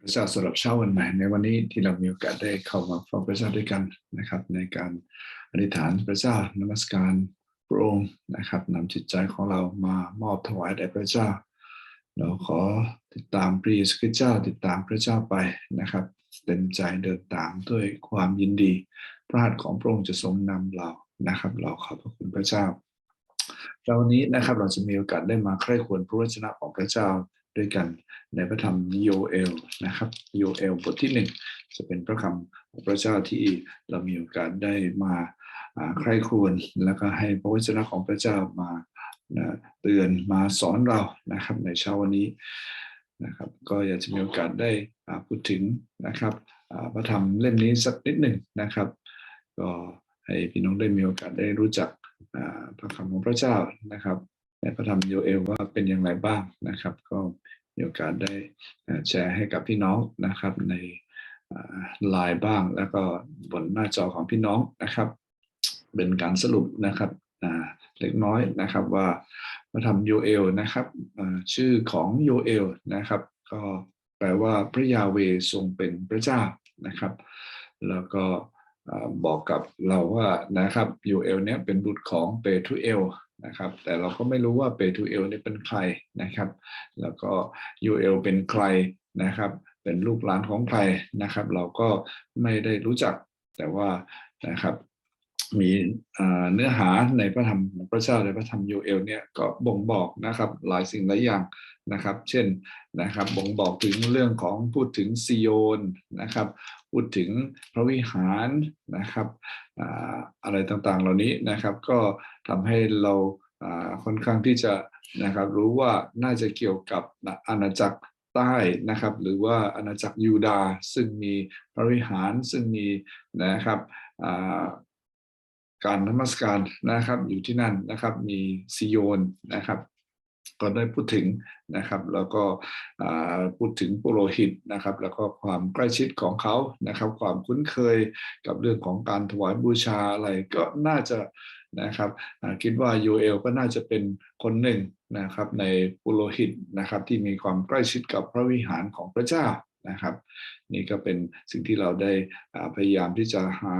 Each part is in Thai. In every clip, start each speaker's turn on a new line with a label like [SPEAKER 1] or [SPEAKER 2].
[SPEAKER 1] พระเจ้าสำหรับเช้าวันใหม่ในวันนี้ที่เรามีโอกาสได้เข้ามาฟังพระเจ้าด้วยกันนะครับ ในการอธิษฐานพระเจ้านมัสการพระองค์นะครับนำจิตใจของเรามามอบถวายแด่พระเจ้า เราขอติดตามพระเยซูคริสต์เจ้า ติดตามพระเจ้าไปนะครับ เต็มใจเดินตามด้วยความยินดี พระหัตถ์ของพระองค์จะทรงนำเรานะครับ เราขอบพระคุณพระเจ้าเรานนี้นะครับเราจะมีโอกาสได้มาใคร่ควรพระวจนะของพระเจ้า ด้วยกันในพระธรรมโยเอลนะครับโยเอลบทที่หนึ่งจะเป็นพระคำของพระเจ้าที่เรามีโอกาสได้มาใคร่ควรแล้วก็ให้พระวจนะของพระเจ้ามาเตือนมาสอนเรานะครับในเช้าวันนี้นะครับก็อยากจะมีโอกาสได้พูดถึงนะครับพระธรรมเล่มนี้สักนิดหนึ่งนะครับ ก็ให้พี่น้องได้มีโอกาสได้รู้จักพระคำของพระเจ้านะครับ พระธรรมโยเอลว่าเป็นอย่างไรบ้างนะครับ ก็มีโอกาสได้แชร์ให้กับพี่น้องนะครับในไลน์บ้าง แล้วก็บนหน้าจอของพี่น้องนะครับ เป็นการสรุปนะครับเล็กน้อยนะครับว่าพระธรรมโยเอลนะครับชื่อของโยเอลนะครับ ก็แปลว่าพระยาเวทรงเป็นพระเจ้านะครับ แล้วก็บอกกับเราว่านะครับโยเอลเนี้ยเป็นบุตรของเปทูเอล นะครับ แต่เราก็ไม่รู้ว่าเปทูเอลนี่เป็นใครนะครับ แล้วก็ยูเอลเป็นใครนะครับ เป็นลูกหลานของใครนะครับ เราก็ไม่ได้รู้จักแต่ว่านะครับ มีเนื้อหาในพระธรรมพระเจ้าในพระธรรมโยเอลเนี่ยก็บ่งบอกนะครับหลายสิ่งหลายอย่างนะครับ เช่นนะครับบ่งบอกถึงเรื่องของพูดถึงซีโยนนะครับ พูดถึงพระวิหารนะครับอะไรต่างๆ เหล่านี้นะครับ ก็ทำให้เราค่อนข้างที่จะนะครับรู้ว่าน่าจะเกี่ยวกับอาณาจักรใต้นะครับ หรือว่าอาณาจักรยูดาซึ่งมีพระวิหารซึ่งมีนะครับ การนมัสการนะครับ อยู่ที่นั่นนะครับ มีซิโยนนะครับก็ได้พูดถึงนะครับ แล้วก็พูดถึงปุโรหิตนะครับ แล้วก็ความใกล้ชิดของเขานะครับ ความคุ้นเคยกับเรื่องของการถวายบูชาอะไรก็น่าจะนะครับคิดว่ายูเอลก็น่าจะเป็นคนหนึ่งนะครับในปุโรหิตนะครับที่มีความใกล้ชิดกับพระวิหารของพระเจ้า นะครับ นี่ก็เป็นสิ่งที่เราได้พยายามที่จะหา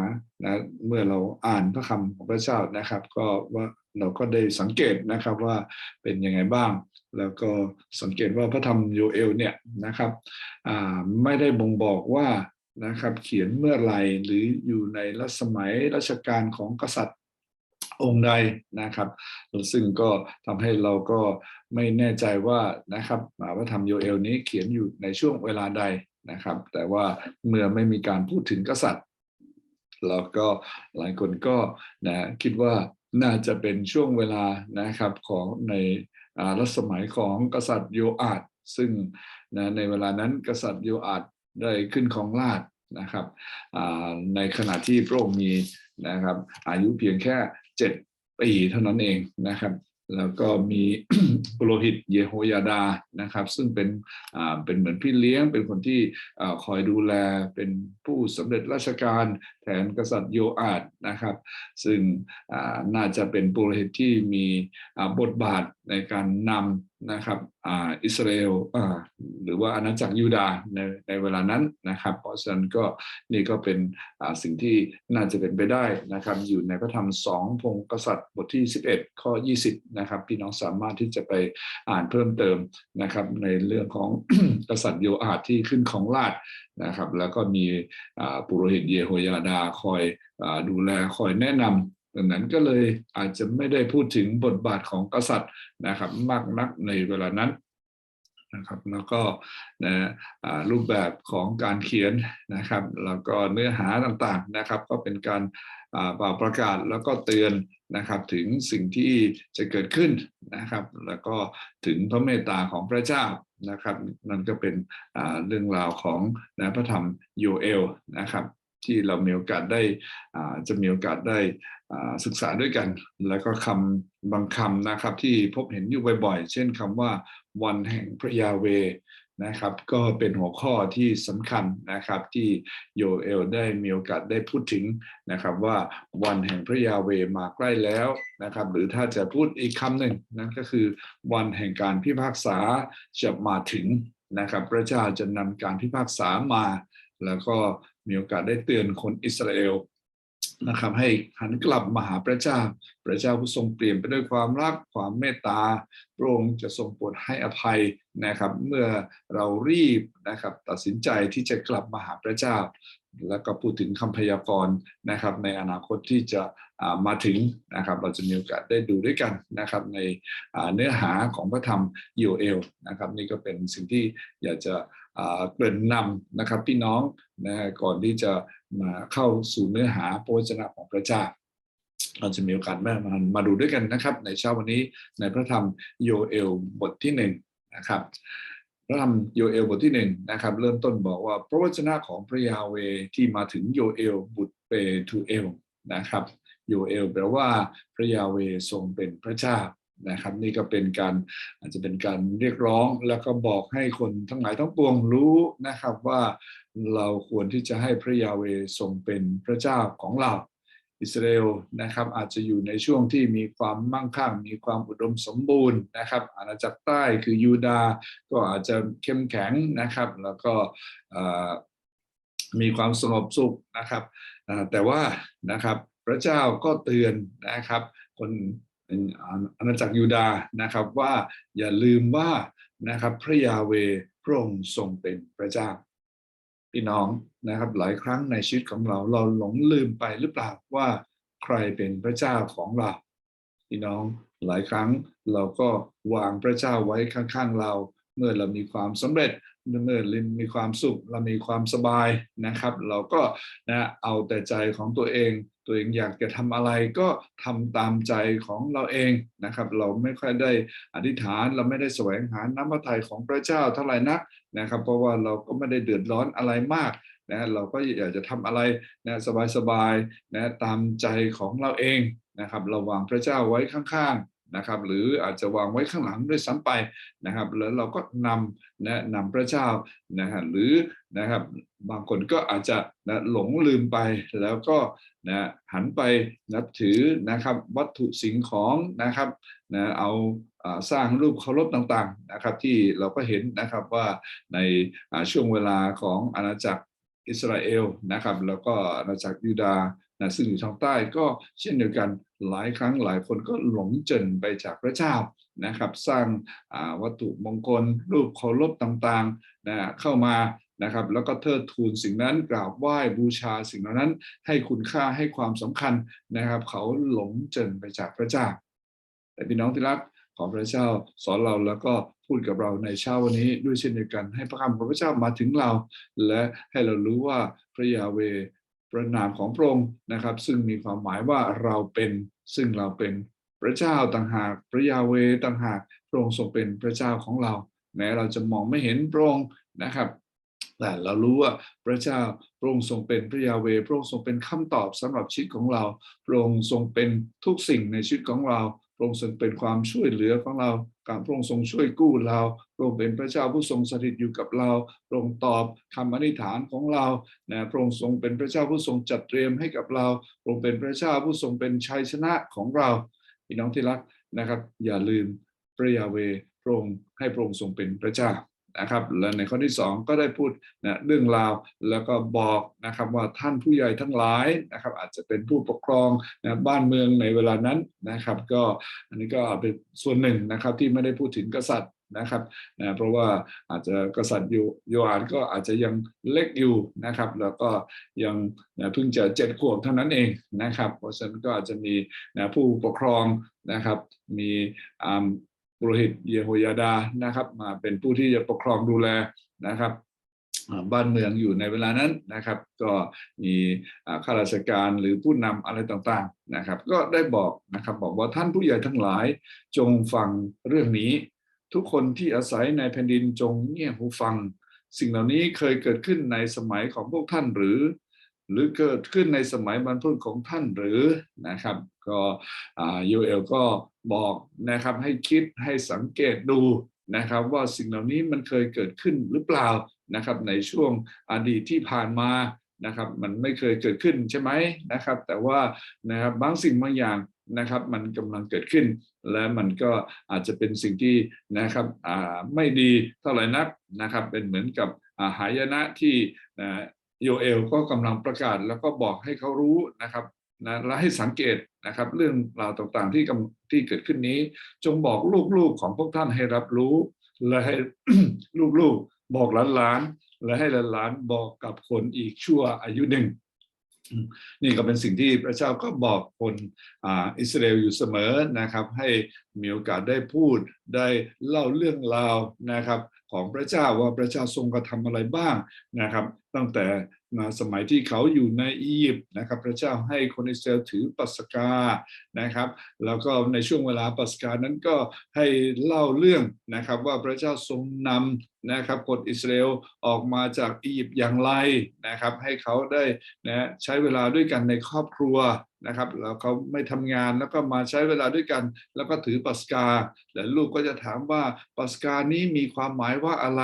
[SPEAKER 1] นะเมื่อเราอ่านพระคำของพระเจ้านะครับ ก็ว่าเราก็ได้สังเกตนะครับว่าเป็นยังไงบ้าง แล้วก็สังเกตว่าพระธรรมโยเอลเนี่ยนะครับไม่ได้บ่งบอกว่านะครับเขียนเมื่อไรหรืออยู่ในรัชสมัยรัชกาลของกษัตริย์ องค์ใดนะครับ ซึ่งก็ทำให้เราก็ไม่แน่ใจว่านะครับพระธรรมโยเอลนี้เขียนอยู่ในช่วงเวลาใดนะครับ แต่ว่าเมื่อไม่มีการพูดถึงกษัตริย์เราก็หลายคนก็นะคิดว่าน่าจะเป็นช่วงเวลานะครับของในรัชสมัยของกษัตริย์โยอาดซึ่งนะในเวลานั้นกษัตริย์โยอาดได้ขึ้นของราชนะครับในขณะที่พระองค์มีนะครับอายุเพียงแค่ เจ็ดปีเท่านั้นเองนะครับแล้วก็มีปุโรหิตเยโฮยาดานะครับ ซึ่งเป็นเป็นเหมือนพี่เลี้ยง เป็นคนที่คอยดูแลเป็นผู้สำเร็จราชการแทนกษัตริย์โยอาดนะครับ ซึ่งน่าจะเป็นปุโรหิตที่มีบทบาทในการนำ นะครับอ่าอิสราเอลอ่าหรือว่าอาณาจักรยูดาห์ในในเวลานั้นนะครับ เพราะฉะนั้นก็นี่ก็เป็นอ่าสิ่งที่น่าจะเป็นไปได้นะครับ อยู่ในพระธรรมสองพงกษัตริย์บทที่ 11 ข้อ 20 นะครับ พี่น้องสามารถที่จะไปอ่านเพิ่มเติมนะครับ ในเรื่องของกษัตริย์โยอาดที่ขึ้นของราชนะครับ แล้วก็มีปุโรหิตเยโฮยาดาคอยอดูแลคอยแนะนำ ดังนั้นก็เลยอาจจะไม่ได้พูดถึงบทบาทของกษัตริย์นะครับมากนักในเวลานั้นนะครับแล้วก็นะรูปแบบของการเขียนนะครับแล้วก็เนื้อหาต่างๆนะครับก็เป็นการประกาศแล้วก็เตือนนะครับถึงสิ่งที่จะเกิดขึ้นนะครับ แล้วก็ถึงพระเมตตาของพระเจ้านะครับนั่นก็เป็นเรื่องราวของนะพระธรรมโยเอลนะครับ ที่เรามีโอกาสได้จะมีโอกาสได้ศึกษาด้วยกัน แล้วก็คำบางคำนะครับที่พบเห็นอยู่บ่อยๆ เช่นคำว่าวันแห่งพระยาเวนะครับก็เป็นหัวข้อที่สำคัญนะครับที่โยเอลได้มีโอกาสได้พูดถึงนะครับว่าวันแห่งพระยาเวมาใกล้แล้วนะครับหรือถ้าจะพูดอีกคำหนึ่งนั่นก็คือวันแห่งการพิพากษาจะมาถึงนะครับพระเจ้าจะนำการพิพากษามา แล้วก็ มีโอกาสได้เตือนคนอิสราเอลนะครับให้หันกลับมาหาพระเจ้า พระเจ้าผู้ทรงเปลี่ยนไปด้วยความรักความเมตตา พระองค์จะทรงโปรดให้อภัยนะครับ เมื่อเรารีบนะครับตัดสินใจที่จะกลับมาหาพระเจ้า แล้วก็พูดถึงคำพยากรณ์นะครับ ในอนาคตที่จะมาถึงนะครับ เราจะมีโอกาสได้ดูด้วยกันนะครับในเนื้อหาของพระธรรมโยเอลนะครับ นี่ก็เป็นสิ่งที่อยากจะ เกริ่นนำนะครับพี่น้องนะก่อนที่จะมาเข้าสู่เนื้อหาพระวจนะของพระเจ้าเราจะมีโอกาสมามามาดูด้วยกันนะครับ ในเช้าวันนี้ในพระธรรมโยเอลบทที่หนึ่งนะครับพระธรรมโยเอลบทที่หนึ่งนะครับ เริ่มต้นบอกว่าพระวจนะของพระยาเวที่มาถึงโยเอลบุตรเปทูเอลนะครับโยเอลแปลว่าพระยาเวทรงเป็นพระเจ้า นะครับนี่ก็เป็นการอาจจะเป็นการเรียกร้องแล้วก็บอกให้คนทั้งหลายทั้งปวงรู้นะครับว่าเราควรที่จะให้พระยาเวทรงเป็นพระเจ้าของเราอิสราเอลนะครับอาจจะอยู่ในช่วงที่มีความมั่งคั่ง มีความอุดมสมบูรณ์นะครับอาณาจักรใต้คือยูดาห์ก็อาจจะเข้มแข็งนะครับ แล้วก็มีความสงบสุขนะครับแต่ว่านะครับพระเจ้าก็เตือนนะครับ คน อาณาจักรยูดาห์นะครับว่าอย่าลืมว่านะครับพระยาเวพระองค์ทรงเป็นพระเจ้าพี่น้องนะครับหลายครั้งในชีวิตของเราเราหลงลืมไปหรือเปล่าว่าใครเป็นพระเจ้าของเรา พี่น้องหลายครั้งเราก็วางพระเจ้าไว้ข้างๆเรา เมื่อเรามีความสำเร็จ เมื่อเรามีความสุขเรามีความสบายนะครับ เราก็นะเอาแต่ใจของตัวเอง ตัวเองอยากจะทำอะไรก็ทำตามใจของเราเองนะครับ เราไม่ค่อยได้อธิษฐานเราไม่ได้แสวงหาน้ำพระทัยของพระเจ้าเท่าไหร่นักนะครับ เพราะว่าเราก็ไม่ได้เดือดร้อนอะไรมากนะเราก็อยากจะทำอะไรนะสบายๆนะตามใจของเราเองนะครับเราวางพระเจ้าไว้ข้างๆ นะครับหรืออาจจะวางไว้ข้างหลังด้วยซ้ำไปนะครับ แล้วเราก็นำนะนำพระเจ้านะฮะหรือนะครับบางคนก็อาจจะนะหลงลืมไปแล้วก็นะหันไปนับถือนะครับวัตถุสิ่งของนะครับนะเอาสร้างรูปเคารพต่างๆนะครับ ที่เราก็เห็นนะครับว่าในช่วงเวลาของอาณาจักรอิสราเอลนะครับ แล้วก็อาณาจักรยูดา นะซึ่งอยู่ทางใต้ก็เช่นเดียวกันหลายครั้งหลายคนก็หลงเจนไปจากพระเจ้านะครับ สร้างวัตถุมงคล รูปเคารพต่างๆนะเข้ามานะครับแล้วก็เทิดทูนสิ่งนั้นกราบไหว้บูชาสิ่งเหล่านั้น ให้คุณค่าให้ความสำคัญนะครับ เขาหลงเจนไปจากพระเจ้า แต่พี่น้องที่รักขอพระเจ้าสอนเราแล้วก็พูดกับเราในเช้าวันนี้ด้วยเช่นเดียวกันให้พระคำของพระเจ้ามาถึงเรา และให้เรารู้ว่าพระยาเว ประนามของพระองค์นะครับ ซึ่งมีความหมายว่าเราเป็นซึ่งเราเป็นพระเจ้าต่างหากพระยาเวต่างหากพระองค์ทรงเป็นพระเจ้าของเราแม้เราจะมองไม่เห็นพระองค์นะครับ แต่เรารู้ว่าพระเจ้าพระองค์ทรงเป็นพระยาเวพระองค์ทรงเป็นคำตอบสำหรับชีวิตของเราพระองค์ทรงเป็นทุกสิ่งในชีวิตของเราพระองค์ทรงเป็นความช่วยเหลือของเรา การพระองค์ทรงช่วยกู้เราพระองค์เป็นพระเจ้าผู้ทรงสถิตอยู่กับเราพระองค์ตอบคำอธิษฐานของเรานะพระองค์ทรงเป็นพระเจ้าผู้ทรงจัดเตรียมให้กับเราพระองค์เป็นพระเจ้าผู้ทรงเป็นชัยชนะของเราพี่น้องที่รักนะครับ อย่าลืมพระยาเวพระองค์ให้พระองค์ทรงเป็นพระเจ้า นะครับและในข้อที่สองก็ได้พูดนะเรื่องราวแล้วก็บอกนะครับว่าท่านผู้ใหญ่ทั้งหลายนะครับ อาจจะเป็นผู้ปกครองนะบ้านเมืองในเวลานั้นนะครับ ก็อันนี้ก็เป็นส่วนหนึ่งนะครับที่ไม่ได้พูดถึงกษัตริย์นะครับนะเพราะว่าอาจจะกษัตริย์อยู่โยอาห์ก็อาจจะยังเล็กอยู่นะครับ แล้วก็ยังนะเพิ่งจะเจ็ดขวบเท่านั้นเองนะครับ เพราะฉะนั้นก็อาจจะมีนะผู้ปกครองนะครับ มีอ่า ปุโรหิตเยโฮยาดานะครับมาเป็นผู้ที่จะปกครองดูแลนะครับบ้านเมืองอยู่ในเวลานั้นนะครับ ก็มีข้าราชการหรือผู้นำอะไรต่างๆนะครับ ก็ได้บอกนะครับบอกว่าท่านผู้ใหญ่ทั้งหลายจงฟังเรื่องนี้ ทุกคนที่อาศัยในแผ่นดินจงเงี่ยหูฟัง สิ่งเหล่านี้เคยเกิดขึ้นในสมัยของพวกท่านหรือ หรือเกิดขึ้นในสมัยบรรพบุรุษของท่านหรือนะครับ ก็ยูเอลก็บอกนะครับให้คิดให้สังเกตดูนะครับว่าสิ่งเหล่านี้มันเคยเกิดขึ้นหรือเปล่านะครับในช่วงอดีตที่ผ่านมานะครับมันไม่เคยเกิดขึ้นใช่ไหมนะครับ แต่ว่านะครับบางสิ่งบางอย่างนะครับมันกำลังเกิดขึ้น และมันก็อาจจะเป็นสิ่งที่นะครับไม่ดีเท่าไหร่นักนะครับเป็นเหมือนกับหายนะที่ โยเอลก็กำลังประกาศแล้วก็บอกให้เขารู้นะครับนะและให้สังเกตนะครับ เรื่องราวต่างๆที่ที่เกิดขึ้นนี้ จงบอกลูกๆของพวกท่านให้รับรู้ และให้ลูกๆบอกหลานๆและให้หลานๆบอกกับคนอีกชั่วอายุหนึ่งนี่ก็เป็นสิ่งที่พระเจ้าก็บอกคนออิสราเอลอยู่เสมอนะครับ ให้มีโอกาสได้พูดได้เล่าเรื่องราวนะครับ ของพระเจ้าว่าพระเจ้าทรงกระทำอะไรบ้างนะครับ ตั้งแต่มาสมัยที่เขาอยู่ในอียิปต์นะครับ พระเจ้าให้คนอิสราเอลถือปัสกานะครับ แล้วก็ในช่วงเวลาปัสกานั้นก็ให้เล่าเรื่องนะครับว่าพระเจ้าทรงนำ นะครับคนอิสราเอลออกมาจากอียิปต์อย่างไรนะครับ ให้เขาได้นะใช้เวลาด้วยกันในครอบครัวนะครับแล้วเขาไม่ทำงานแล้วก็มาใช้เวลาด้วยกัน แล้วก็ถือปัสกา และลูกก็จะถามว่าปัสกานี้มีความหมายว่าอะไร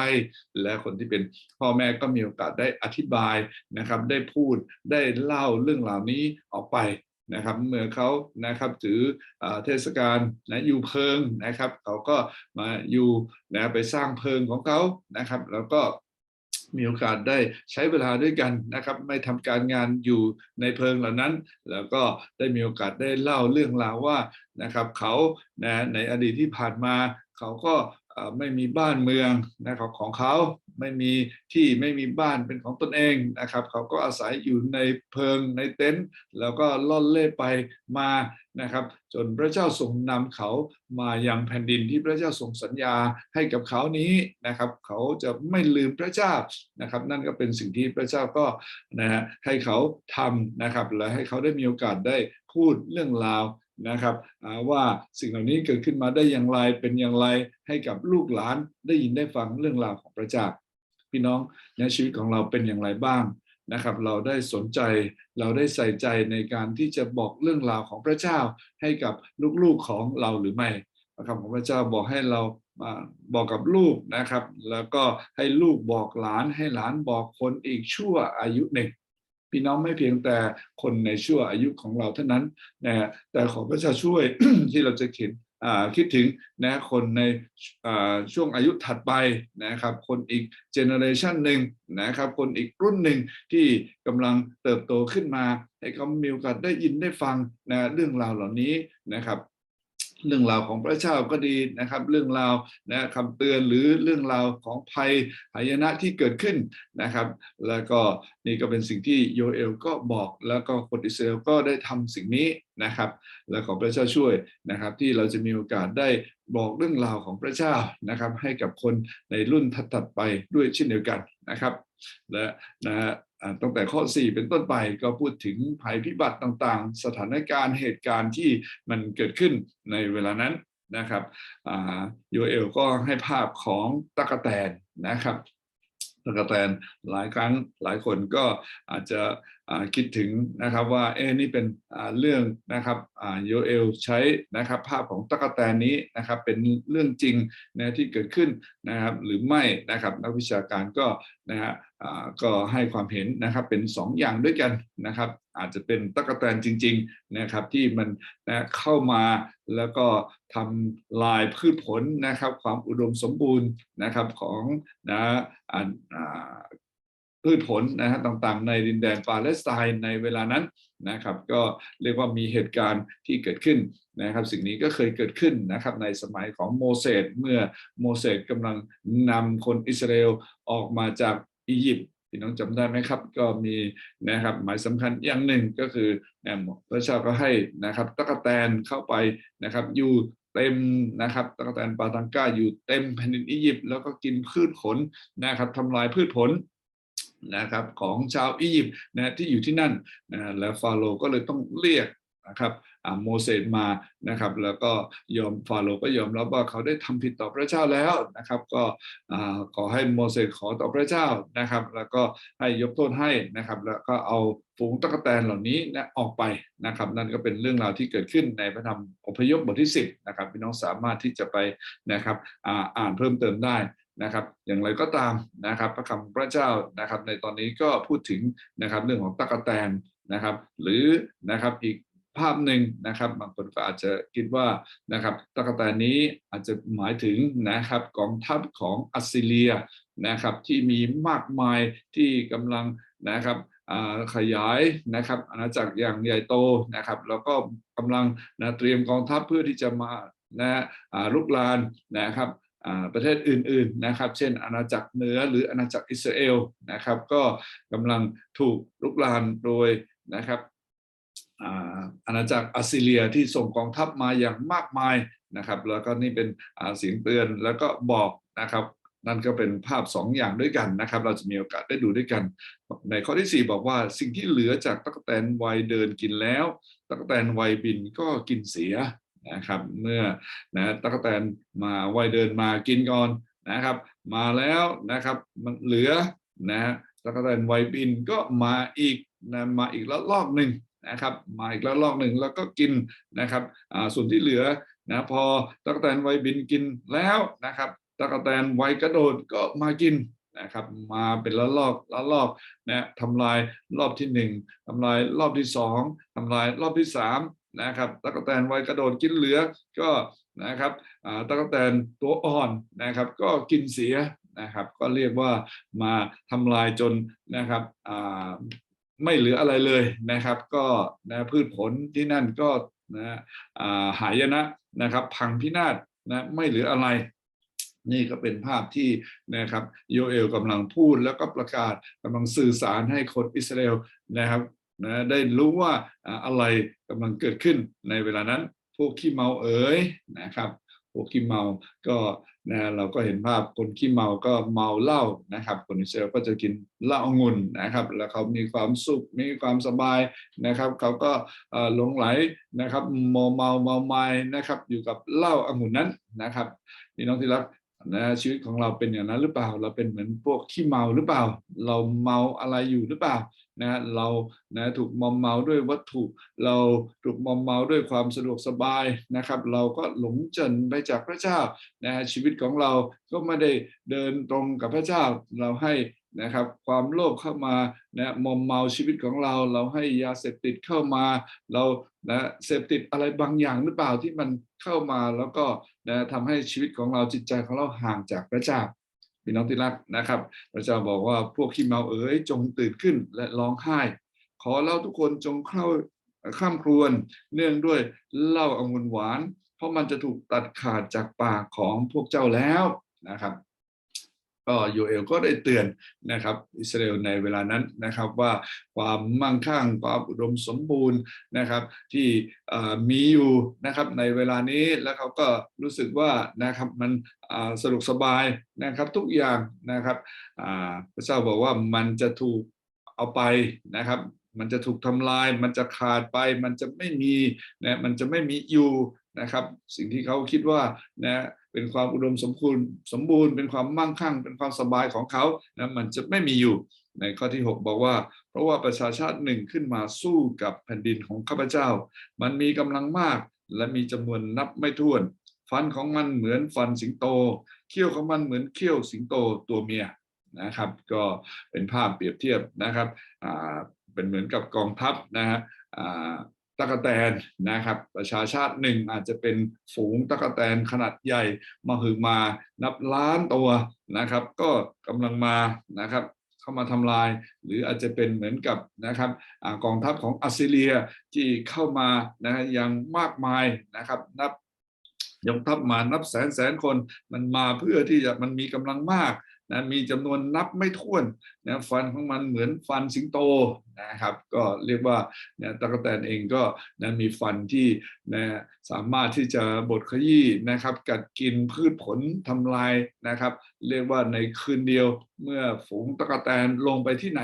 [SPEAKER 1] และคนที่เป็นพ่อแม่ก็มีโอกาสได้อธิบายนะครับ ได้พูดได้เล่าเรื่องเหล่านี้ออกไป นะครับเมื่อเขานะครับถืออเทศกาลนะอยู่เพิงนะครับเขาก็มาอยู่นะไปสร้างเพิงของเขานะครับ แล้วก็มีโอกาสได้ใช้เวลาด้วยกันนะครับ ไม่ทำการงานอยู่ในเพิงเหล่านั้น แล้วก็ได้มีโอกาสได้เล่าเรื่องราวว่านะครับเขานะในอดีตที่ผ่านมาเขาก็เไม่มีบ้านเมืองนะครับของเขาไม่มีที่ไม่มีบ้านเป็นของตนเองนะครับ เขาก็อาศัยอยู่ในเพิงในเต็นท์แล้วก็ล่อนเล่ไปมานะครับ จนพระเจ้าทรงนำเขามายังแผ่นดินที่พระเจ้าทรงสัญญาให้กับเขานี้นะครับ เขาจะไม่ลืมพระเจ้านะครับ นั่นก็เป็นสิ่งที่พระเจ้าก็นะฮะให้เขาทำนะครับและให้เขาได้มีโอกาสได้พูดเรื่องราว นะครับว่าสิ่งเหล่านี้เกิดขึ้นมาได้อย่างไรเป็นอย่างไรให้กับลูกหลานได้ยินได้ฟังเรื่องราวของพระเจ้าพี่น้องในชีวิตของเราเป็นอย่างไรบ้างนะครับ เราได้สนใจเราได้ใส่ใจในการที่จะบอกเรื่องราวของพระเจ้าให้กับลูกๆของเราหรือไม่นะครับของพระเจ้าบอกให้เราอ่าบอกกับลูกนะครับ แล้วก็ให้ลูกบอกหลานให้หลานบอกคนอีกชั่วอายุหนึ่ง พี่น้องไม่เพียงแต่คนในชั่วอายุของเราเท่านั้นนะฮะแต่ขอพระเจ้าช่วยที่เราจะเขียนคิดถึงนะคนในช่วงอายุถัดไปนะครับ คนอีกเจเนอเรชันหนึ่งนะครับ คนอีกรุ่นหนึ่งที่กำลังเติบโตขึ้นมา ให้เขามีโอกาสได้ยินได้ฟังนะเรื่องราวเหล่านี้นะครับ เรื่องราวของพระเจ้าก็ดีนะครับ เรื่องราวนะคำเตือนหรือเรื่องราวของภัยหายนะที่เกิดขึ้นนะครับ แล้วก็นี่ก็เป็นสิ่งที่โยเอลก็บอกแล้วก็คนอิสราเอลก็ได้ทำสิ่งนี้นะครับ และขอพระเจ้าช่วยนะครับ ที่เราจะมีโอกาสได้บอกเรื่องราวของพระเจ้านะครับ ให้กับคนในรุ่นถัดๆไปด้วยเช่นเดียวกันนะครับ และนะฮะตั้งแต่ข้อ 4 เป็นต้นไปก็พูดถึงภัยพิบัติต่างๆ สถานการณ์เหตุการณ์ที่มันเกิดขึ้นในเวลานั้นนะครับอ่าโยเอลก็ให้ภาพของตะกะแตนนะครับ ตะกแตนหลายครั้งหลายคนก็อาจจะคิดถึงนะครับว่าเอ๊นี่เป็นเรื่องนะครับโยเอลใช้นะครับภาพของตะกแตนนี้นะครับเป็นเรื่องจริงนะที่เกิดขึ้นนะครับหรือไม่นะครับนักวิชาการก็นะฮะก็ให้ความเห็นนะครับเป็น 2 อย่างด้วยกันนะครับ อาจจะเป็นตะกะแตนจริงๆนะครับที่มันนะเข้ามาแล้วก็ทำลายพืชผลนะครับ ความอุดมสมบูรณ์นะครับของนะพืชผลนะฮะต่างๆ ในดินแดนปาเลสไตน์ในเวลานั้นนะครับก็เรียกว่ามีเหตุการณ์ที่เกิดขึ้นนะครับ สิ่งนี้ก็เคยเกิดขึ้นนะครับในสมัยของโมเสสเมื่อโมเสสกำลังนำคนอิสราเอลออกมาจากอียิปต์ พี่น้องจำได้ไหมครับ ก็มีนะครับหมายสำคัญอย่างหนึ่งก็คือนะพระเจ้าก็ให้นะครับตะกแตนเข้าไปนะครับ อยู่เต็มนะครับตะกแตนปาตังก้าอยู่เต็มแผ่นดินอียิปต์แล้วก็กินพืชผลนะครับทำลายพืชผลนะครับของชาวอียิปต์นะที่อยู่ที่นั่นนะแล้วฟาโรห์ก็เลยต้องเรียก นะครับโมเสสมานะครับ แล้วก็ยอมฟาโรก็ยอมรับว่าเขาได้ทำผิดต่อพระเจ้าแล้วนะครับ ก็ขอให้โมเสสขอต่อพระเจ้านะครับ แล้วก็ให้ยกโทษให้นะครับ แล้วก็เอาฝูงตะกแตนเหล่านี้นะออกไปนะครับ นั่นก็เป็นเรื่องราวที่เกิดขึ้นในพระธรรมอพยพบทที่ 10นะครับพี่น้องสามารถที่จะไปนะครับอ่าอ่านเพิ่มเติมได้นะครับอย่างไรก็ตามนะครับพระคำพระเจ้านะครับในตอนนี้ก็พูดถึงนะครับเรื่องของตะกแตนนะครับหรือนะครับอีก ภาพหนึ่งนะครับ บางคนก็อาจจะคิดว่านะครับตะกแตนนี้อาจจะหมายถึงนะครับกองทัพของอัสซีเรียนะครับที่มีมากมายที่กำลังนะครับขยายนะครับอาณาจักรอย่างใหญ่โตนะครับแล้วก็กำลังนะเตรียมกองทัพเพื่อที่จะมานะลุกลานนะครับประเทศอื่นๆนะครับ เช่น อาณาจักรเหนือหรืออาณาจักรอิสราเอลนะครับ ก็กำลังถูกลุกลานโดยนะครับ อาณาจักรอัสซีเรียที่ส่งกองทัพมาอย่างมากมายนะครับ แล้วก็นี่เป็นเสียงเตือนแล้วก็บอกนะครับ นั่นก็เป็นภาพสองอย่างด้วยกันนะครับ เราจะมีโอกาสได้ดูด้วยกัน ในข้อที่ 4 บอกว่าสิ่งที่เหลือจากตั๊กแตนวัยเดินกินแล้วตั๊กแตนวัยบินก็กินเสียนะครับ เมื่อนะตั๊กแตนมาวัยเดินมากินก่อนนะครับ มาแล้วนะครับมันเหลือนะตั๊กแตนวัยบินก็มาอีกนะมาอีกละลอกหนึ่ง นะครับมาอีกละลอกหนึ่งแล้วก็กินนะครับส่วนที่เหลือนะพอตั๊กแตนไวบินกินแล้วนะครับตั๊กแตนไวกระโดดก็มากินนะครับมาเป็นละลอกละลอกนะทำลายรอบที่หนึ่งทำลายรอบที่สองทำลายรอบที่สามนะครับตะกแตนไวกระโดดกินเหลือก็นะครับอ่าตะกแตนตัวอ่อนนะครับก็กินเสียนะครับก็เรียกว่ามาทำลายจนนะครับ ไม่เหลืออะไรเลยนะครับ ก็นะพืชผลที่นั่นก็นะหายนะนะครับ พังพินาศนะไม่เหลืออะไร นี่ก็เป็นภาพที่นะครับโยเอลกำลังพูดแล้วก็ประกาศกำลังสื่อสารให้คนอิสราเอลนะครับนะได้รู้ว่าอะไรกำลังเกิดขึ้นในเวลานั้น พวกขี้เมาเอ๋ยนะครับ พวกขี้เมาก็นะเราก็เห็นภาพคนขี้เมาก็เมาเหล้านะครับ คนอิสราเอลก็จะกินเหล้าองุ่นนะครับ แล้วเขามีความสุขมีความสบายนะครับ เขาก็หลงไหลนะครับมเมาเมาไม้นะครับ อยู่กับเหล้าองุ่นนั้นนะครับพี่น้องที่รัก นะชีวิตของเราเป็นอย่างนั้นหรือเปล่า เราเป็นเหมือนพวกขี้เมาหรือเปล่า เราเมาอะไรอยู่หรือเปล่านะเรานะถูกมอมเมาด้วยวัตถุ เราถูกมอมเมาด้วยความสะดวกสบายนะครับ เราก็หลงจนไปจากพระเจ้านะชีวิตของเราก็ไม่ได้เดินตรงกับพระเจ้าเราให้นะครับความโลภเข้ามานะมอมเมาชีวิตของเรา เราให้ยาเสพติดเข้ามา เรา นะเสพติดอะไรบางอย่างหรือเปล่าที่มันเข้ามาแล้วก็นะทำให้ชีวิตของเราจิตใจของเราห่างจากพระเจ้าพี่น้องที่รักนะครับ พระเจ้าบอกว่าพวกขี้เมาเอ๋ยจงตื่นขึ้นและร้องไห้ ขอเล่าทุกคนจงเข้าข้ามครวญเนื่องด้วยเหล้าองุ่นหวาน เพราะมันจะถูกตัดขาดจากปากของพวกเจ้าแล้วนะครับ ก็โยเอลก็ได้เตือนนะครับอิสราเอลในเวลานั้นนะครับว่าความมั่งคั่งความอุดมสมบูรณ์นะครับที่มีอยู่นะครับในเวลานี้แล้วเขาก็รู้สึกว่านะครับมันสะดวกสบายนะครับทุกอย่างนะครับพระเจ้าบอกว่ามันจะถูกเอาไปนะครับมันจะถูกทำลาย มันจะขาดไป มันจะไม่มีนะ มันจะไม่มีอยู่ นะครับ สิ่งที่เขาคิดว่านะเป็นความอุดมสมบูรณ์สมบูรณ์เป็นความมั่งคั่ง เป็นความสบายของเขานะมันจะไม่มีอยู่ในข้อที่ 6 บอกว่า เพราะว่าประชาชาติหนึ่งขึ้นมาสู้กับแผ่นดินของข้าพเจ้า มันมีกำลังมากและมีจำนวนนับไม่ถ้วน ฟันของมันเหมือนฟันสิงโต เขี้ยวของมันเหมือนเขี้ยวสิงโตตัวเมียนะครับ ก็เป็นภาพเปรียบเทียบนะครับเป็นเหมือนกับกองทัพนะฮะ ตะกแตนนะครับ ประชาชาติหนึ่งอาจจะเป็นฝูงตะกแตนขนาดใหญ่มาหือมานับล้านตัวนะครับ ก็กำลังมานะครับเข้ามาทำลาย หรืออาจจะเป็นเหมือนกับนะครับอกองทัพของอัสเซีเรียที่เข้ามานะอย่างมากมายนะครับนับยกทัพมานับแสนแสนคนมันมาเพื่อที่จะมันมีกำลังมาก นะมีจำนวนนับไม่ถ้วนนะฟันของมันเหมือนฟันสิงโตนะครับ ก็เรียกว่านะตะกแตนเองก็นะมีฟันที่นะสามารถที่จะบดขยี้นะครับ กัดกินพืชผลทำลายนะครับ เรียกว่าในคืนเดียวเมื่อฝูงตะกแตนลงไปที่ไหน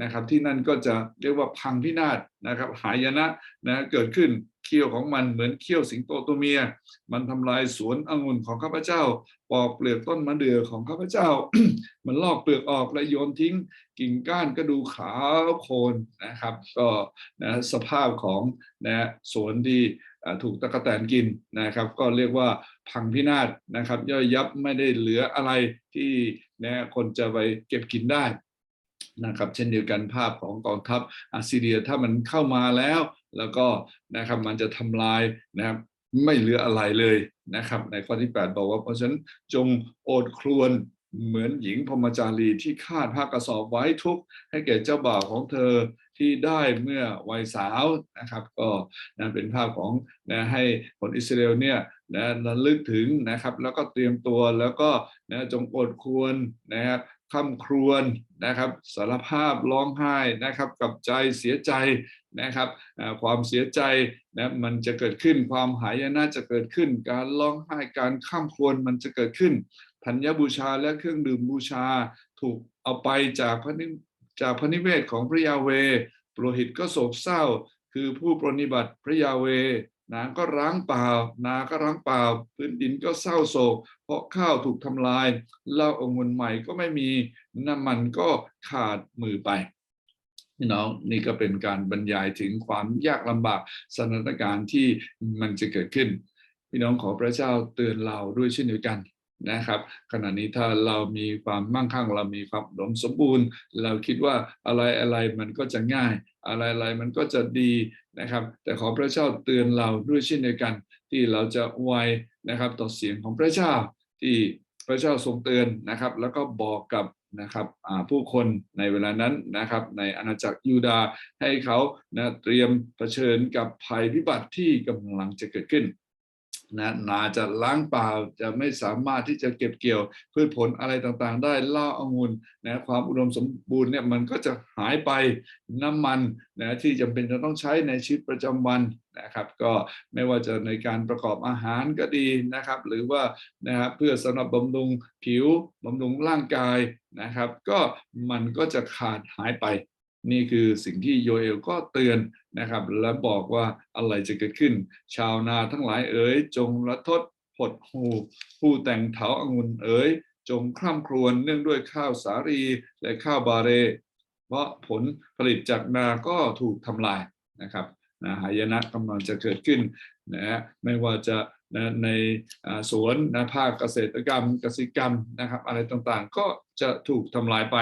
[SPEAKER 1] นะครับ ที่นั่นก็จะเรียกว่าพังพินาศนะครับ หายนะนะเกิดขึ้น เขี้ยวของมันเหมือนเขี้ยวสิงโตตัวเมีย มันทำลายสวนองุ่นของข้าพเจ้า ปอกเปลือกต้นมะเดื่อของข้าพเจ้า มันลอกเปลือกออกและโยนทิ้ง กิ่งก้านก็ดูขาวโพลนนะครับ ก็นะสภาพของนะสวนที่ถูกตะกแตนกินนะครับ ก็เรียกว่าพังพินาศนะครับ ย่อยยับไม่ได้เหลืออะไรที่นะคนจะไปเก็บกินได้นะครับเช่นเดียวกันภาพของกองทัพอาสซีเรียถ้ามันเข้ามาแล้ว แล้วก็นะครับมันจะทำลายนะครับไม่เหลืออะไรเลยนะครับ ในข้อที่ 8 บอกว่าเพราะฉะนั้นจงโอดครวญเหมือนหญิงพรมจารีที่คาดผ้ากระสอบไว้ทุกข์ให้แก่เจ้าบ่าวของเธอที่ได้เมื่อวัยสาวนะครับ ก็นะเป็นภาพของนะให้คนอิสราเอลเนี่ยนะระลึกถึงนะครับ แล้วก็เตรียมตัวแล้วก็นะจงอดควรนะครับคำครวญนะครับ สารภาพร้องไห้นะครับ กับใจเสียใจ นะครับความเสียใจนะมันจะเกิดขึ้นความหายนะจะเกิดขึ้น การร้องไห้การข้ามควญมันจะเกิดขึ้นธัญบูชาและเครื่องดื่มบูชาถูกเอาไปจากพระนิจากพระนิเวศของพระยาเวปรหิตก็โศกเศร้า คือผู้ปรนนิบัติพระยาเวนางก็ร้างเปล่า นาก็ร้างเปล่า พื้นดินก็เศร้าโศก เพราะข้าวถูกทำลายเหล้าองุ่นใหม่ก็ไม่มีน้ำมันก็ขาดมือไป พี่น้องนี่ก็เป็นการบรรยายถึงความยากลำบากสถานการณ์ที่มันจะเกิดขึ้น พี่น้องขอพระเจ้าเตือนเราด้วยเช่นเดียวกันนะครับ ขณะนี้ถ้าเรามีความมั่งคั่งเรามีความดมสมบูรณ์ เราคิดว่าอะไรอะไรมันก็จะง่าย อะไรอะไรมันก็จะดีนะครับ แต่ขอพระเจ้าเตือนเราด้วยเช่นเดียวกัน ที่เราจะไวนะครับต่อเสียงของพระเจ้าที่พระเจ้าทรงเตือนนะครับ แล้วก็บอกกับ นะครับผู้คนในเวลานั้นนะครับในอาณาจักรยูดาให้เขานะเตรียมเผชิญกับภัยพิบัติที่กำลังจะเกิดขึ้น นะนาจะล้างเปล่าจะไม่สามารถที่จะเก็บเกี่ยว พืชผลอะไรต่างๆ ได้เล่าองุ่นนะความอุดมสมบูรณ์เนี่ยมันก็จะหายไปน้ำมันนะที่จำเป็นจะต้องใช้ในชีวิตประจำวันนะครับก็ไม่ว่าจะในการประกอบอาหารก็ดีนะครับ หรือว่านะครับเพื่อสำหรับบำรุงผิวบำรุงร่างกายนะครับ ก็มันก็จะขาดหายไป นี่คือสิ่งที่โยเอลก็เตือนนะครับ และบอกว่าอะไรจะเกิดขึ้น ชาวนาทั้งหลายเอ๋ยจงระทดหดหูผู้แต่งเถาองุ่นเอ๋ยจงคร่ำครวญเนื่องด้วยข้าวสาลีและข้าวบาเร เพราะผลผลิตจากนาก็ถูกทำลายนะครับนะหายนะกำลังจะเกิดขึ้นนะฮะไม่ว่าจะนะในสวนนะภาคเกษตรกรรมกสิกรรมนะครับ อะไรต่างๆ ก็จะถูกทำลายไป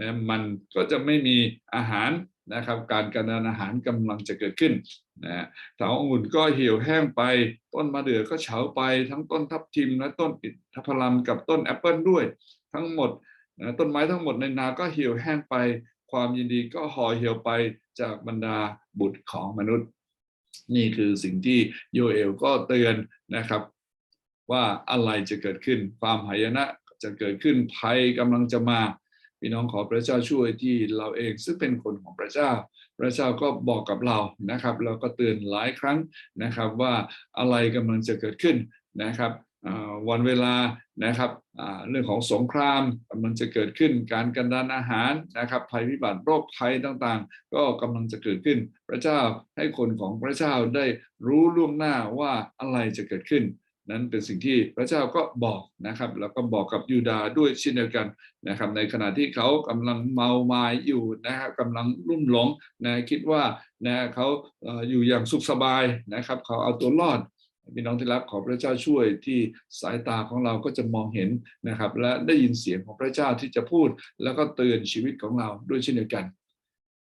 [SPEAKER 1] นะมันก็จะไม่มีอาหารนะครับการการดานอาหารกำลังจะเกิดขึ้นนะฮะเถาองุ่นก็เหี่ยวแห้งไป ต้นมะเดื่อก็เฉาไปทั้งต้นทับทิมและต้นอิทพลัมกับต้นแอปเปิลด้วย ทั้งหมดนะต้นไม้ทั้งหมดในนาก็เหี่ยวแห้งไป ความยินดีก็ห่อเหี่ยวไปจากบรรดาบุตรของมนุษย์ นี่คือสิ่งที่โยเอลก็เตือนนะครับ ว่าอะไรจะเกิดขึ้นความหายนะจะเกิดขึ้นภัยกำลังจะมา พี่น้องขอพระเจ้าช่วยที่เราเองซึ่งเป็นคนของพระเจ้า พระเจ้าก็บอกกับเรานะครับ เราก็เตือนหลายครั้งนะครับว่าอะไรกำลังจะเกิดขึ้นนะครับวันเวลานะครับเรื่องของสงครามกำลังจะเกิดขึ้นการกันดานอาหารนะครับภัยพิบัติโรคภัยต่างๆ ก็กำลังจะเกิดขึ้น พระเจ้าให้คนของพระเจ้าได้รู้ล่วงหน้าว่าอะไรจะเกิดขึ้น นั้นเป็นสิ่งที่พระเจ้าก็บอกนะครับ แล้วก็บอกกับยูดาด้วยเช่นเดียวกันนะครับ ในขณะที่เขากำลังเมามายอยู่นะครับกำลังรุ่มหลงนะคิดว่านะเขาเอ่ออยู่อย่างสุขสบายนะครับ เขาเอาตัวรอดพี่น้องที่รักขอพระเจ้าช่วยที่สายตาของเราก็จะมองเห็นนะครับ และได้ยินเสียงของพระเจ้าที่จะพูด แล้วก็เตือนชีวิตของเราด้วยเช่นเดียวกัน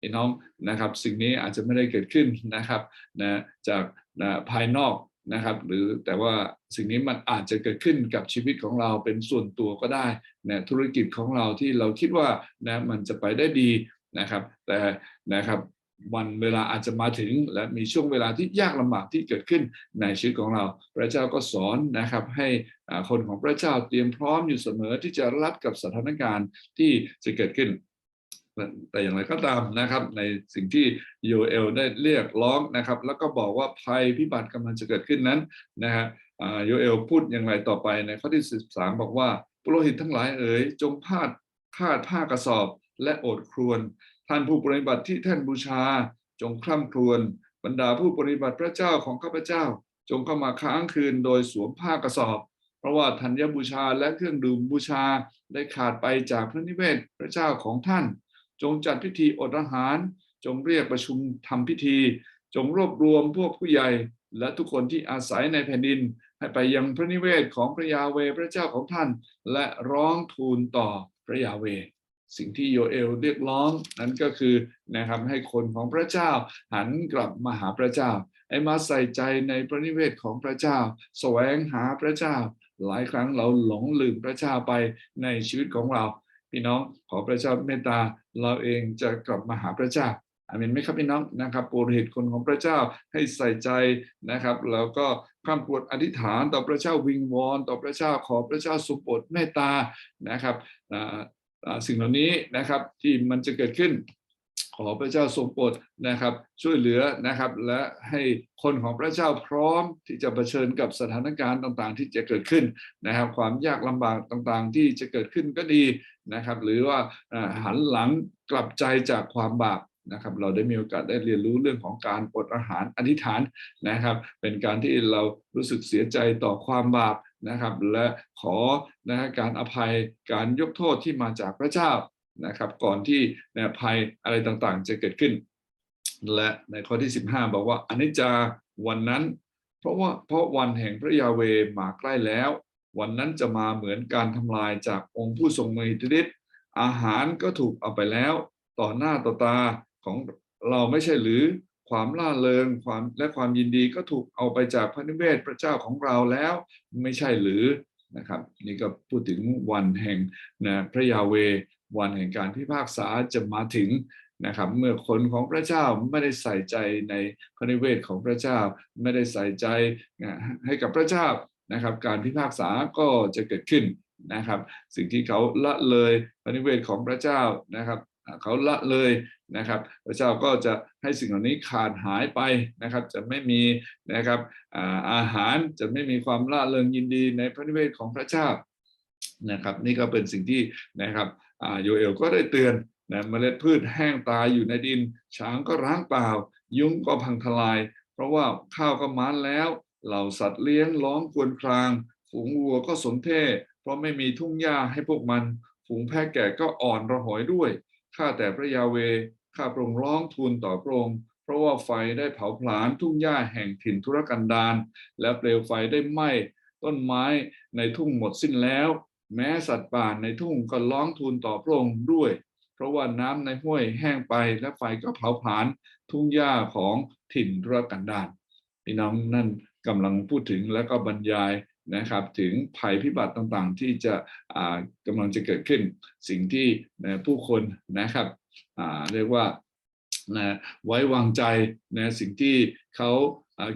[SPEAKER 1] พี่น้องนะครับ สิ่งนี้อาจจะไม่ได้เกิดขึ้นนะครับนะจากนะภายนอก นะครับ หรือแต่ว่าสิ่งนี้มันอาจจะเกิดขึ้นกับชีวิตของเราเป็นส่วนตัวก็ได้นะธุรกิจของเราที่เราคิดว่านะมันจะไปได้ดีนะครับ แต่นะครับวันเวลาอาจจะมาถึงและมีช่วงเวลาที่ยากลำบากที่เกิดขึ้นในชีวิตของเรา พระเจ้าก็สอนนะครับให้คนของพระเจ้าเตรียมพร้อมอยู่เสมอที่จะรับกับสถานการณ์ที่จะเกิดขึ้น แต่อย่างไรก็ตามนะครับ ในสิ่งที่โยเอลได้เรียกร้องนะครับ แล้วก็บอกว่าภัยพิบัติกำลังจะเกิดขึ้นนั้นนะฮะอ่าโยเอลพูดอย่างไรต่อไปในข้อที่ 13 บอกว่าปุโรหิตทั้งหลายเอ๋ยจงพาดคาดผ้ากระสอบและโอดครวญท่านผู้ปฏิบัติที่ท่านบูชา จงคร่ำครวญบรรดาผู้ปฏิบัติพระเจ้าของข้าพเจ้า จงเข้ามาค้างคืนโดยสวมผ้ากระสอบ เพราะว่าธัญบูชาและเครื่องดื่มบูชาได้ขาดไปจากพระนิเวศพระเจ้าของท่าน จงจัดพิธีอดอาหาร จงเรียกประชุมทำพิธี จงรวบรวมพวกผู้ใหญ่และทุกคนที่อาศัยในแผ่นดิน ให้ไปยังพระนิเวศของพระยาเวพระเจ้าของท่าน และร้องทูลต่อพระยาเว สิ่งที่โยเอลเรียกร้องนั้นก็คือนะครับให้คนของพระเจ้าหันกลับมาหาพระเจ้าให้มาใส่ใจในพระนิเวศของพระเจ้า แสวงหาพระเจ้า หลายครั้งเราหลงลืมพระเจ้าไปในชีวิตของเรา พี่น้องขอพระเจ้าเมตตาเราเองจะกลับมาหาพระเจ้าอาเมนไหมครับพี่น้องนะครับปรดเหตุคนของพระเจ้าให้ใส่ใจนะครับแล้วก็ข้ามปวดอธิษฐานต่อพระเจ้าวิงวอนต่อพระเจ้าขอพระเจ้าสุโปรดเมตตานะครับสิ่งเหล่านี้นะครับที่มันจะเกิดขึ้น ขอพระเจ้าทรงโปรดนะครับ ช่วยเหลือนะครับ และให้คนของพระเจ้าพร้อมที่จะเผชิญกับสถานการณ์ต่างๆ ที่จะเกิดขึ้นนะครับ ความยากลำบากต่างๆ ที่จะเกิดขึ้นก็ดีนะครับ หรือว่าหันหลังกลับใจจากความบาปนะครับเราได้มีโอกาสได้เรียนรู้เรื่องของการอดอาหารอธิษฐานนะครับ เป็นการที่เรารู้สึกเสียใจต่อความบาปนะครับ และขอนะการอภัยการยกโทษที่มาจากพระเจ้า นะครับก่อนที่นภัยอะไรต่างๆ จะเกิดขึ้น และในข้อที่ 15 บอกว่าอนิจจาวันนั้น เพราะว่าเพราะวันแห่งพระยาเวมาใกล้แล้ว วันนั้นจะมาเหมือนการทำลายจากองค์ผู้ทรงมีอิทธิฤทธิ์อาหารก็ถูกเอาไปแล้ว ต่อหน้าต่อตาของเราไม่ใช่หรือความล่าเริงความและความยินดีก็ถูกเอาไปจากพระนิเวศพระเจ้าของเราแล้ว ไม่ใช่หรือนะครับ นี่ก็พูดถึงวันแห่งนะพระยาเว วันแห่งการพิพากษาจะมาถึงนะครับเมื่อคนของพระเจ้าไม่ได้ใส่ใจในพระนิเวศของพระเจ้าไม่ได้ใส่ใจให้กับพระเจ้านะครับ การพิพากษาก็จะเกิดขึ้นนะครับ สิ่งที่เขาละเลยพระนิเวศของพระเจ้านะครับ เขาละเลยนะครับ พระเจ้าก็จะให้สิ่งเหล่านี้ขาดหายไปนะครับ จะไม่มีนะครับอาหารจะไม่มีความละเริงยินดีในพระนิเวศของพระเจ้านะครับ นี่ก็เป็นสิ่งที่นะครับ โยเอลก็ได้เตือนนะเมล็ดพืชแห้งตายอยู่ในดิน ช้างก็ร้างเปล่า ยุ้งก็พังทลาย เพราะว่าข้าวก็มันแล้ว เหล่าสัตว์เลี้ยงร้องควญคราง ฝูงวัวก็สนเท่เพราะไม่มีทุ่งหญ้าให้พวกมัน ฝูงแพะแก่ก็อ่อนระหอยด้วย ข้าแต่พระยาเว ข้าพระองค์ร้องทูลต่อพระองค์เพราะว่าไฟได้เผาผลาญทุ่งหญ้าแห่งถิ่นทุรกันดารและเปลวไฟได้ไหม้ต้นไม้ในทุ่งหมดสิ้นแล้ว แม้สัตว์ป่าในทุ่งก็ร้องทูลต่อพระองค์ด้วย เพราะว่าน้ำในห้วยแห้งไปและไฟก็เผาผลาญทุ่งหญ้าของถิ่นทุรกันดารพี่น้องนั่นกำลังพูดถึงและก็บรรยายนะครับถึงภัยพิบัติต่างๆ ที่จะกำลังจะเกิดขึ้น สิ่งที่ผู้คนนะครับเรียกว่านะไว้วางใจนะสิ่งที่เขา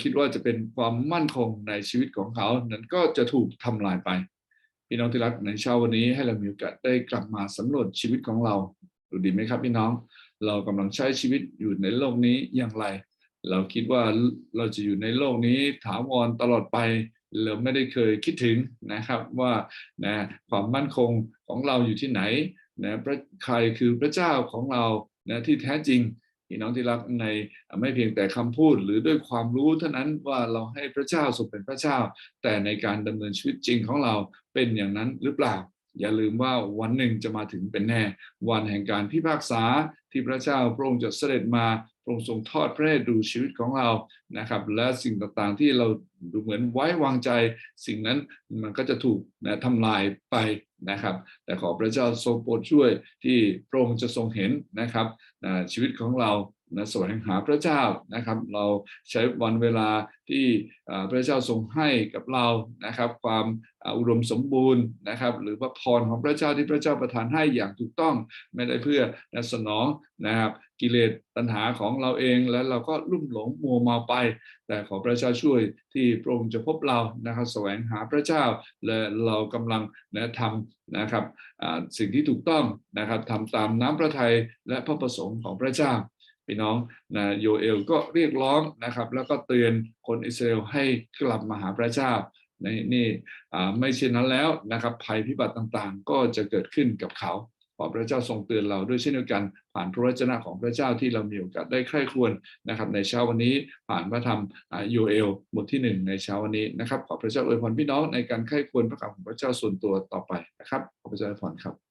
[SPEAKER 1] คิดว่าจะเป็นความมั่นคงในชีวิตของเขา นั้นก็จะถูกทำลายไป พี่น้องที่รักในเช้าวันนี้ให้เรามีโอกาสได้กลับมาสำรวจชีวิตของเราดูดีไหมครับพี่น้อง เรากำลังใช้ชีวิตอยู่ในโลกนี้อย่างไร เราคิดว่าเราจะอยู่ในโลกนี้ถาวรตลอดไปเราไม่ได้เคยคิดถึงนะครับว่านะความมั่นคงของเราอยู่ที่ไหนนะพระใครคือพระเจ้าของเรานะที่แท้จริง พี่น้องที่รักในไม่เพียงแต่คำพูดหรือด้วยความรู้เท่านั้นว่าเราให้พระเจ้าทรงเป็นพระเจ้า แต่ในการดำเนินชีวิตจริงของเราเป็นอย่างนั้นหรือเปล่า อย่าลืมว่าวันหนึ่งจะมาถึงเป็นแน่ วันแห่งการพิพากษาที่พระเจ้าพระองค์จะเสด็จมา พระองค์ทรงทอดพระเนตรดูชีวิตของเรานะครับ และสิ่งต่างๆที่เราดูเหมือนไว้วางใจ สิ่งนั้นมันก็จะถูกนะทำลายไปนะครับ แต่ขอพระเจ้าทรงโปรดช่วยที่พระองค์จะทรงเห็นนะครับชีวิตของเรา นะแสวงหาพระเจ้านะครับ เราใช้วันเวลาที่พระเจ้าทรงให้กับเรานะครับ ความอุดมสมบูรณ์นะครับ หรือว่าพรของพระเจ้าที่พระเจ้าประทานให้อย่างถูกต้องไม่ได้เพื่อสนองนะครับ กิเลสตัณหาของเราเองแล้วเราก็ลุ่มหลงมัวเมาไป แต่ขอพระเจ้าช่วยที่พระองค์จะพบเรานะครับแสวงหาพระเจ้าและเรากำลังนะทำนะครับสิ่งที่ถูกต้องนะครับทำตามน้ำพระทัยและพระประสงค์ของพระเจ้า พี่น้องนะโยเอลก็เรียกร้องนะครับ แล้วก็เตือนคนอิสราเอลให้กลับมาหาพระเจ้าในนี่ไม่เช่นนั้นแล้วนะครับ ภัยพิบัติต่างๆ ก็จะเกิดขึ้นกับเขาขอพระเจ้าทรงเตือนเราด้วยเช่นเดียวกัน ผ่านพระวจนะของพระเจ้าที่เรามีโอกาสได้ใคร่ครวญนะครับ ในเช้าวันนี้ผ่านพระธรรมโยเอลบทที่ 1 ในเช้าวันนี้นะครับ ขอพระเจ้าอวยพรพี่น้องในการใคร่ครวญพระคำของพระเจ้าส่วนตัวต่อไปนะครับขอพระเจ้าอวยพรครับ